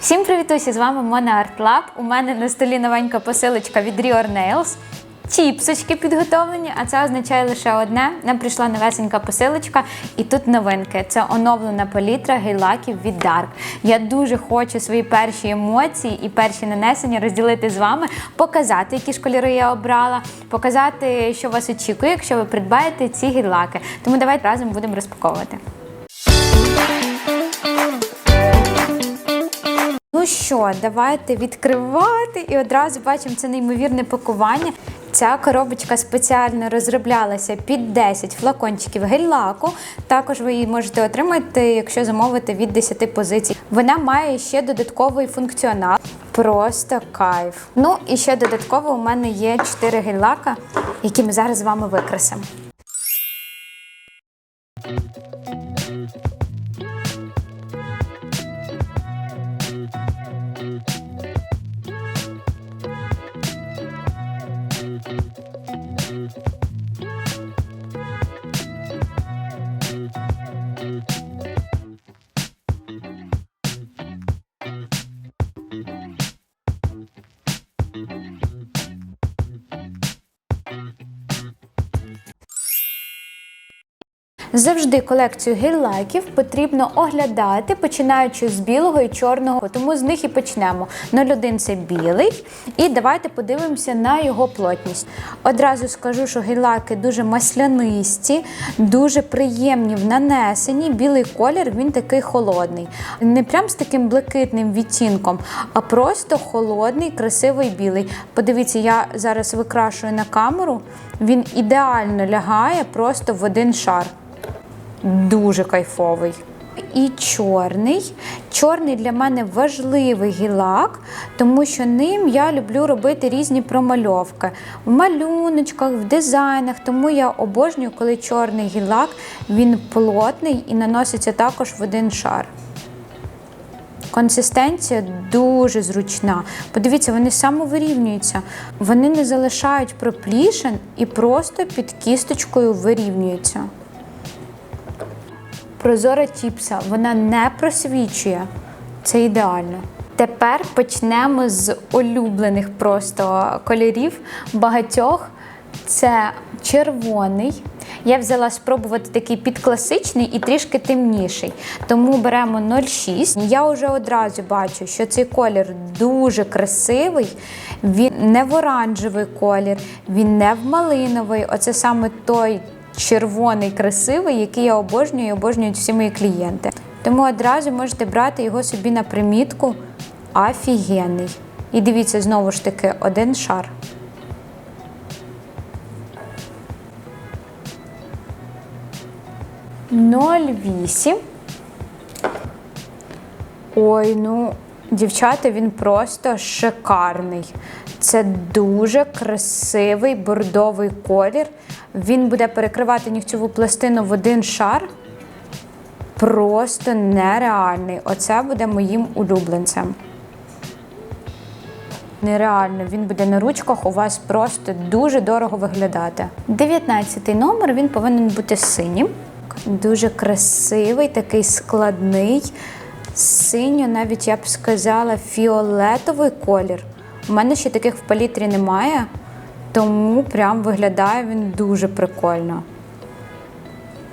Всім привіт! усі! З вами Мона Арт Lab. У мене на столі новенька посилочка від Rior Nails. Чіпсочки підготовлені, а це означає лише одне. Нам прийшла новесенька посилочка, і тут новинки. Це оновлена палітра гейлаків від Dark. Я дуже хочу свої перші емоції і перші нанесення розділити з вами, показати, які ж кольори я обрала, показати, що вас очікує, якщо ви придбаєте ці гейлаки. Тому давайте разом будемо розпаковувати. Що, давайте відкривати і одразу бачимо це неймовірне пакування. Ця коробочка спеціально розроблялася під 10 флакончиків гель-лаку. Також ви її можете отримати, якщо замовите від 10 позицій. Вона має ще додатковий функціонал. Просто кайф. Ну і ще додатково у мене є 4 гель-лака, які ми зараз з вами викрасимо. soon. Завжди колекцію гель-лайків потрібно оглядати, починаючи з білого і чорного, тому з них і почнемо. 01 це білий. І давайте подивимося на його плотність. Одразу скажу, що гель-лайки дуже маслянисті, дуже приємні в нанесенні. Білий колір він такий холодний. Не прям з таким блакитним відтінком, а просто холодний, красивий білий. Подивіться, я зараз викрашую на камеру. Він ідеально лягає просто в один шар. Дуже кайфовий. І чорний. Чорний для мене важливий гілак, тому що ним я люблю робити різні промальовки в малюночках, в дизайнах. Тому я обожнюю, коли чорний гілак він плотний і наноситься також в один шар. Консистенція дуже зручна. Подивіться, вони самовирівнюються. Вони не залишають проплішин і просто під кісточкою вирівнюються. Прозора тіпса, вона не просвічує. Це ідеально. Тепер почнемо з улюблених просто кольорів багатьох. Це червоний. Я взяла спробувати такий підкласичний і трішки темніший. Тому беремо 0,6. Я вже одразу бачу, що цей колір дуже красивий. Він не в оранжевий колір, він не в малиновий. Оце саме той червоний, красивий, який я обожнюю і обожнюють всі мої клієнти. Тому одразу можете брати його собі на примітку. Офігенний. І дивіться, знову ж таки, один шар. Ноль вісім. Ой, ну, дівчата, він просто шикарний. Це дуже красивий бордовий колір. Він буде перекривати нігтєву пластину в один шар. Просто нереальний. Оце буде моїм улюбленцем. Нереально, він буде на ручках у вас просто дуже дорого виглядати. 19 номер він повинен бути синім. Дуже красивий, такий складний. Синьо, навіть я б сказала, фіолетовий колір. У мене ще таких в палітрі немає, тому прям виглядає він дуже прикольно.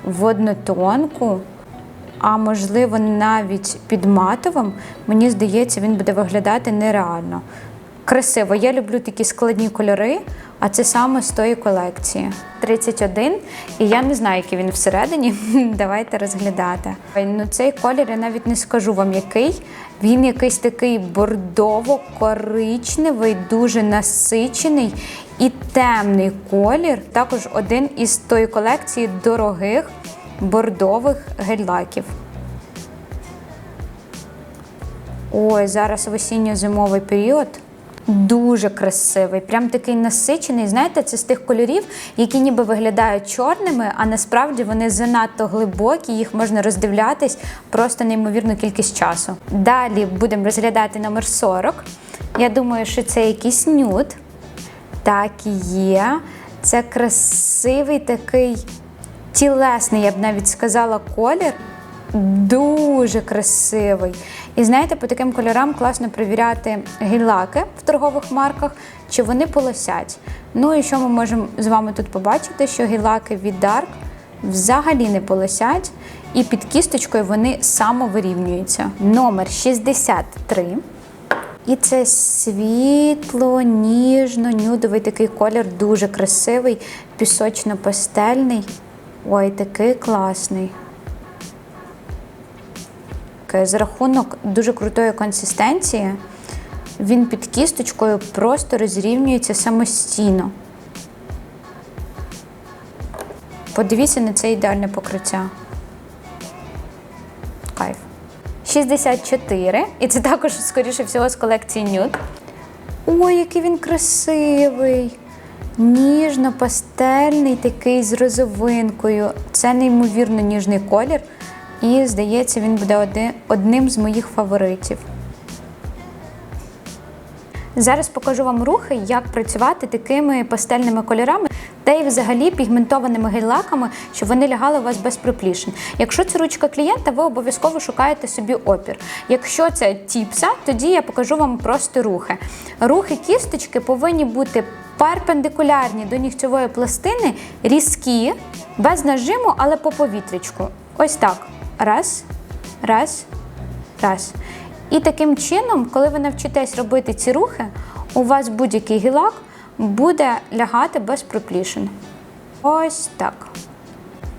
В однотонку, а можливо, навіть під матовим, мені здається, він буде виглядати нереально. Красиво, я люблю такі складні кольори, а це саме з тої колекції. 31, і я не знаю, який він всередині. Давайте розглядати. Ну, Цей колір я навіть не скажу вам який. Він якийсь такий бордово-коричневий, дуже насичений і темний колір. Також один із тої колекції дорогих бордових гель-лаків. Ой, зараз в осінньо-зимовий період. Дуже красивий, прям такий насичений. Знаєте, це з тих кольорів, які ніби виглядають чорними, а насправді вони занадто глибокі, їх можна роздивлятись просто неймовірну кількість часу. Далі будемо розглядати номер 40. Я думаю, що це якийсь нюд. Так і є. Це красивий такий тілесний, я б навіть сказала, колір. Дуже красивий. І знаєте, по таким кольорам класно перевіряти гель-лаки в торгових марках, чи вони полосять. Ну і що ми можемо з вами тут побачити, що гель-лаки від Dark взагалі не полосять, і під кісточкою вони самовирівнюються. Номер 63. І це світло, ніжно, нюдовий такий колір, дуже красивий, пісочно-пастельний. Ой, такий класний. Таке, За рахунок дуже крутої консистенції, він під кісточкою просто розрівнюється самостійно. Подивіться на це ідеальне покриття. Кайф. 64. І це також, скоріше всього, з колекції Nude. Ой, який він красивий! Ніжно-пастельний, такий з розовинкою. Це неймовірно ніжний колір. І, здається, він буде одним з моїх фаворитів. Зараз покажу вам рухи, як працювати такими пастельними кольорами та й взагалі пігментованими гель-лаками, щоб вони лягали у вас без проплішин. Якщо це ручка клієнта, ви обов'язково шукаєте собі опір. Якщо це тіпса, тоді я покажу вам просто рухи. Рухи кісточки повинні бути перпендикулярні до нігтєвої пластини, різкі, без нажиму, але по повітрячку. Ось так. Раз, раз, раз. І таким чином, коли ви навчитесь робити ці рухи, у вас будь-який гілак буде лягати без проплішин. Ось так.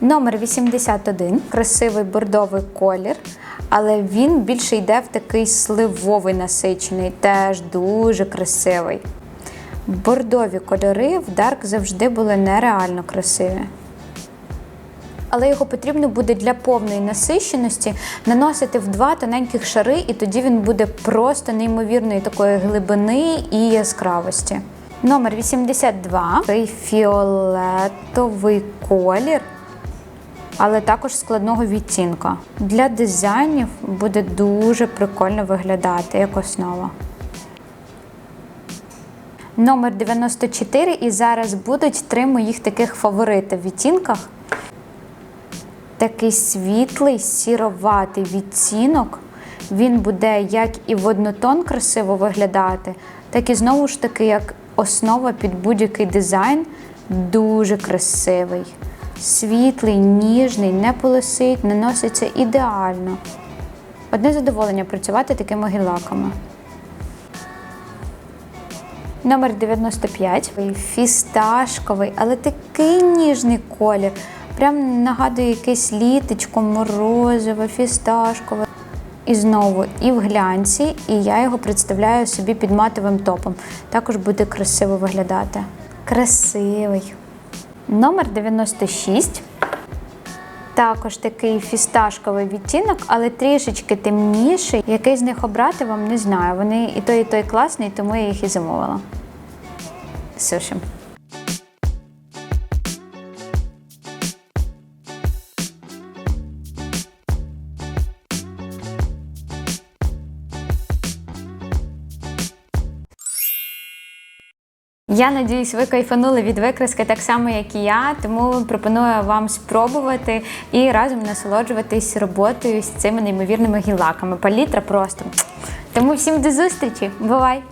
Номер 81. Красивий бордовий колір, але він більше йде в такий сливовий насичений, теж дуже красивий. Бордові кольори в Dark завжди були нереально красиві але його потрібно буде для повної насищеності наносити в два тоненьких шари, і тоді він буде просто неймовірної такої глибини і яскравості. Номер 82 цей фіолетовий колір, але також складного відтінка. Для дизайнів буде дуже прикольно виглядати як основа. Номер 94 і зараз будуть три моїх таких фаворити в відтінках такий світлий, сіроватий відцінок. Він буде як і в однотон красиво виглядати, так і знову ж таки, як основа під будь-який дизайн. Дуже красивий. Світлий, ніжний, не полосить, наноситься ідеально. Одне задоволення працювати такими гілаками. Номер 95. Фісташковий, але такий ніжний колір. Прям нагадує якесь літочко, морозиве, фісташкове. І знову і в глянці, і я його представляю собі під матовим топом. Також буде красиво виглядати. Красивий. Номер 96. Також такий фісташковий відтінок, але трішечки темніший. Який з них обрати вам не знаю. Вони і той, і той класний, тому я їх і замовила. Суші. Я надіюсь, ви кайфанули від викраски так само, як і я. Тому пропоную вам спробувати і разом насолоджуватись роботою з цими неймовірними гілаками. Палітра просто. Тому всім до зустрічі! Бувай!